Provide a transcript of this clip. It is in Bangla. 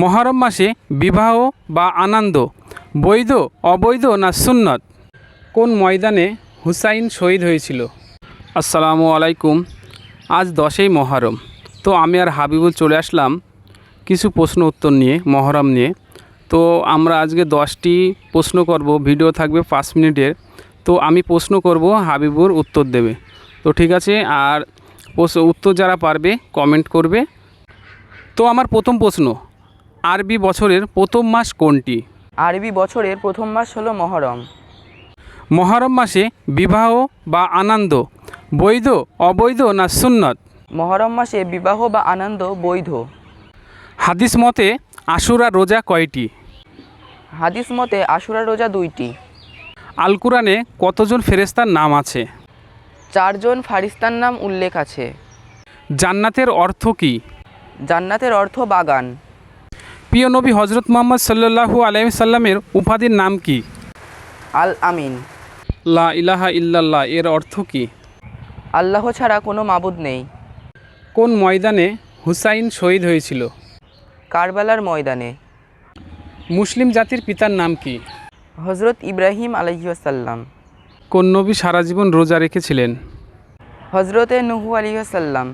মহরম মাসে বিবাহ বা আনন্দ, বৈধ, অবৈধ না সুন্নত? কোন ময়দানে হুসাইন শহীদ হয়েছিল? আসসালামু আলাইকুম, আজ দশই মহরম। তো আমি আর হাবিবুল চলে আসলাম কিছু প্রশ্ন উত্তর নিয়ে, মহরম নিয়ে। তো আমরা আজকে দশটি প্রশ্ন করব, ভিডিও থাকবে পাঁচ মিনিটের। তো আমি প্রশ্ন করব হাবিবুর উত্তর দেবে। তো ঠিক আছে, আর উত্তর যারা পারবে কমেন্ট করবে। তো আমার প্রথম প্রশ্ন আরবি বছরের প্রথম মাস কোনটি? আরবি বছরের প্রথম মাস হলো মহরম। মহরম মাসে বিবাহ বা আনন্দ বৈধ অবৈধ না সুন্নত? মহরম মাসে বিবাহ বা আনন্দ বৈধ। হাদিস মতে আশুরা রোজা কয়টি? হাদিস মতে আশুরা রোজা দুইটি। আল কোরআনে কতজন ফেরেস্তার নাম আছে? চারজন ফারিস্তার নাম উল্লেখ আছে। জান্নাতের অর্থ কী? জান্নাতের অর্থ বাগান। প্রিয় নবী হজরত মোহাম্মদ সাল্লু আলাইসাল্লামের উপাধির নাম কি? আল আমিন। লা ইলাহা ইল্লাল্লাহ এর অর্থ কী? আল্লাহ ছাড়া কোনো মাবুদ নেই। কোন ময়দানে হুসাইন শহীদ হয়েছিল? কারবালার ময়দানে। মুসলিম জাতির পিতার নাম কি? হজরত ইব্রাহিম আলহিউসাল্লাম কোন নবী সারা জীবন রোজা রেখেছিলেন? হজরতে নুহু আলিহাসাল্লাম